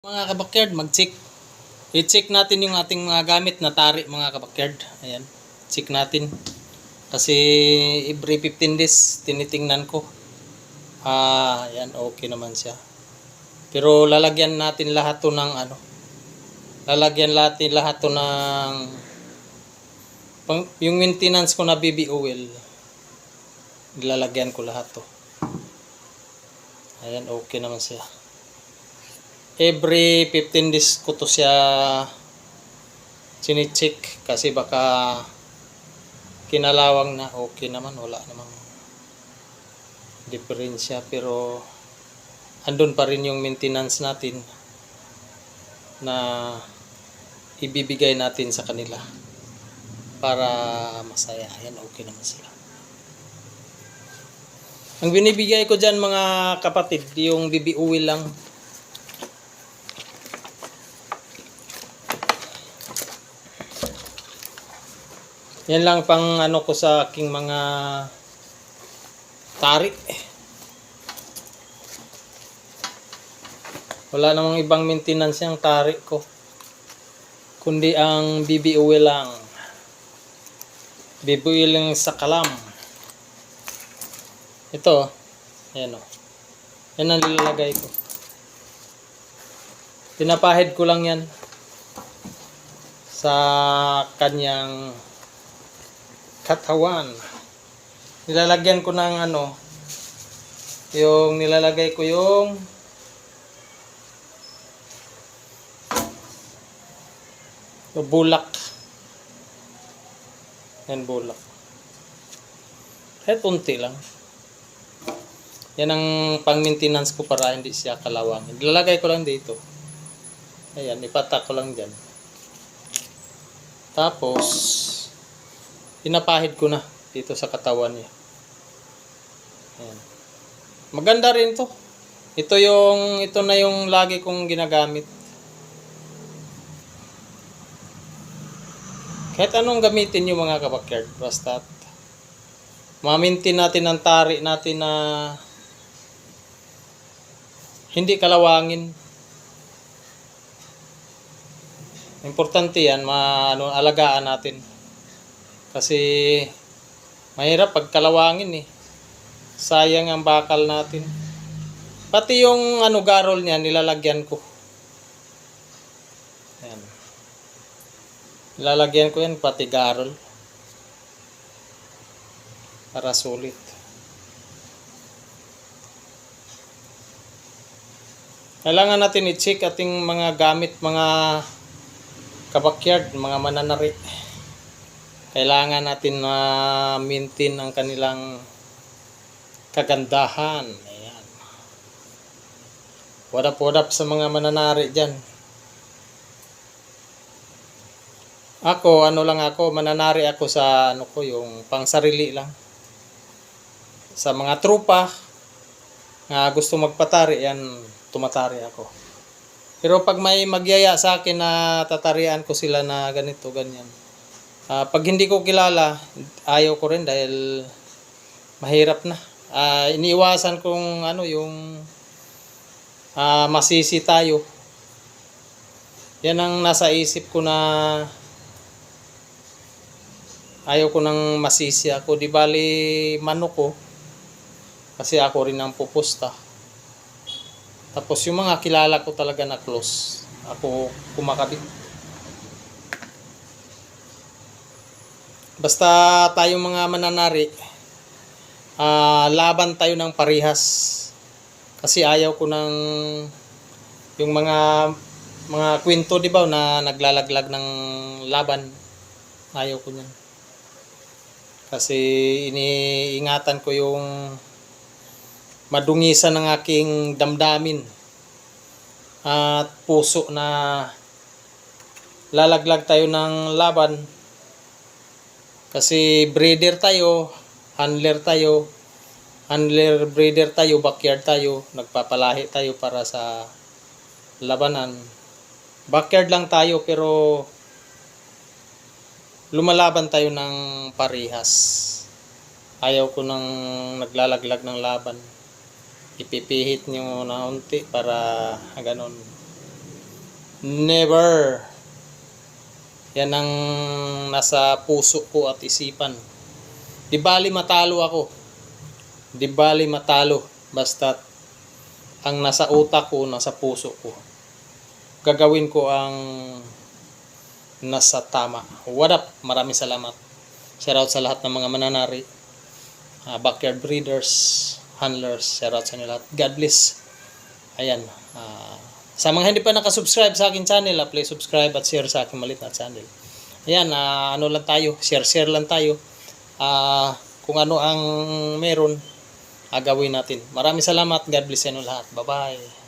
Mga kabakyard, mag-check. I-check natin yung ating mga gamit na tari mga kabakyard. Ayan. Check natin. Kasi every 15 days tinitingnan ko. Ah, ayan, okay naman siya. Pero lalagyan natin lahat to ng ano. Lalagyan natin lahat to ng pang, yung maintenance ko na BB oil. Lalagyan ko lahat to. Ayan, okay naman siya every 15 days ko to siya sinicheck kasi baka kinalawang na. Okay naman wala namang diferensya. Pero andun pa rin yung maintenance natin na ibibigay natin sa kanila para masaya. Ayan okay naman sila. Ang binibigay ko dyan mga kapatid yung BB oil lang Yan lang pang ano ko sa aking mga tarik. Wala namang ibang maintenance yung tarik ko. Kundi ang BB oil lang. BB oil lang sa kalam. Ito. Ayan o. Yan ang nilalagay ko. Pinapahid ko lang yan sa kanyang katawan. Nilalagyan ko ng ano, yung nilalagay ko yung bulak. Yan bulak. Kahit unti lang. Yan ang pang-maintenance ko para hindi siya kalawangin. Nilalagay ko lang dito. Ayan, ipatak ko lang dyan. Tapos, pinapahid ko na dito sa katawan niya. Ayan. Maganda rin to. Ito yung ito na yung lagi kong ginagamit. Kahit anong gamitin yung mga kabakyard, basta mamintin natin ang tari natin na hindi kalawangin. Importante yan, ma, ano, alagaan natin. Kasi mahirap pag kalawangin eh. Sayang ang bakal natin. Pati yung ano garol niya nilalagyan ko. Ayan. Nilalagyan ko yan pati garol. Para sulit. Kailangan natin i-check ating mga gamit, mga kabakyard, mga mananari kailangan natin na maintain ang kanilang kagandahan. Ayan. What up, what up sa mga mananari dyan. Ako, ano lang ako, mananari ako sa ano ko, yung pangsarili lang. Sa mga trupa nga gusto magpatari, yan, tumatari ako. Pero pag may magyaya sa akin na tatarian ko sila na ganito, ganyan, Ah, pag hindi ko kilala, ayaw ko rin dahil mahirap na. Ah, iniiwasan kong ano yung ah, masisi tayo. Yan ang nasa isip ko na ayaw ko nang masisi ako. Di bali mano ko kasi ako rin ang pupusta. Tapos yung mga kilala ko talaga na close. Ako kumakabit. Basta tayong mga mananari, ah, laban tayo ng parihas. Kasi ayaw ko ng yung mga mga kwento, di ba, na naglalaglag ng laban. Ayaw ko niyan. Kasi iniingatan ko yung madungisan ng aking damdamin at puso na lalaglag tayo ng laban kasi breeder tayo, handler tayo, handler breeder tayo, backyard tayo, nagpapalahi tayo para sa labanan. Backyard lang tayo pero lumalaban tayo ng parihas. Ayaw ko nang naglalaglag ng laban. Ipipihit nyo na unti para ganon. Never. Yan ang nasa puso ko at isipan. Di bali matalo ako. Di bali matalo. Basta ang nasa utak ko, nasa puso ko. Gagawin ko ang nasa tama. What up? Maraming salamat. Shout out sa lahat ng mga mananari. ah, backyard breeders, handlers. Shout out sa inyo lahat. God bless. Ayan. ah, sa mga hindi pa nakasubscribe sa akin channel, ah, please subscribe at share sa aking maliit na channel. Ayan, ah, ano lang tayo, share-share lang tayo. Ah, kung ano ang meron, agawin natin. Maraming salamat. God bless sa lahat. Bye-bye.